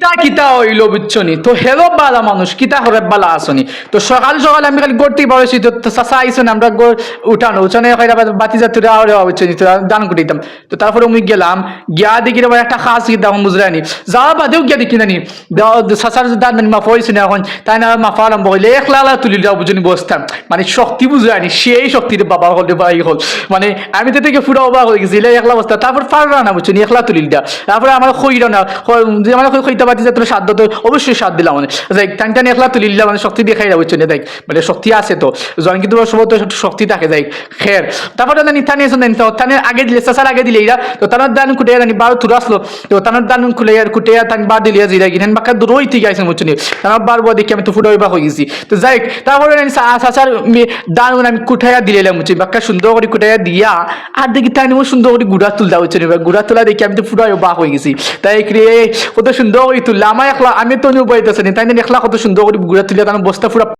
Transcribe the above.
কিতা কিতা হইল বুঝছনি তো হেলো বালা মানুষ, কিতা হরে বালা আসনি? তো সকাল সকাল আমি খালি গড়তেই পারছি তো চাষা আইসন, আমরা উঠানো, উঠানে বাতি যাত্রী আরে বুঝছনি তো দান করিতাম তো তারপরে আমি গেলাম, গিয়া দেখি রে একটা খাস দাম বুঝলানি যাওয়া বাদেও গিয়া দেখি নানি চাষার দান মানে মাফা হয়েছে না এখন। তাই না মাফা আরম্ভ হইলে এক লালা তুলি যাও বুঝনি বসতাম। মানে শক্তি বুঝলানি সেই শক্তির বাবা হল ভাই হল। মানে আমি তো থেকে পুরো অবাক হয়ে গেছি একলা অবস্থা তারপর পাররা না বুঝছি একলা তুলিল দেয়া তারপরে আমার খইরা না যে আমার খইতে যে তোর সাধ্য তো অবশ্যই সাথ দিলাম মানে। যাই টান টান একলা তুলিল দেয়া মানে শক্তি দেখাই যাব, বুঝছি দেখ মানে শক্তি আছে তো। জন কিন্তু সব তো শক্তি থাকে যাই খের। তারপরে জানি থানে এসে তো থানে আগে দিলে চাষার আগে দিলে এরা। তো তার দান কুটে জানি বারো তুরা আসলো। তো তার দান খুলে আর কুটে তান বার দিলে জিরা গিনেন বাক্কা দূরই থেকে আইসেন, বুঝছি তার বার বউ দেখি আমি তো ফুটো হইবা হয়ে গেছি। তো যাই তারপরে জানি চাষার দান আমি কুঠাইয়া দিলাম বুঝছি? বাক্কা সুন্দর করে কুঠাইয়া দিয়া, আর দেখি আমার সুন্দর করে গুড়া তুলতে হচ্ছে গুড়া তোলা দেখি আমি তো ফুটো বা হয়ে গেছি। তাই কত সুন্দর করে তুললাম আমার একলা, আমি তো নিউ বইতেছি তাই এখলা কত সুন্দর করে ঘুরে তুলিয়া তার বস্তা ফুরা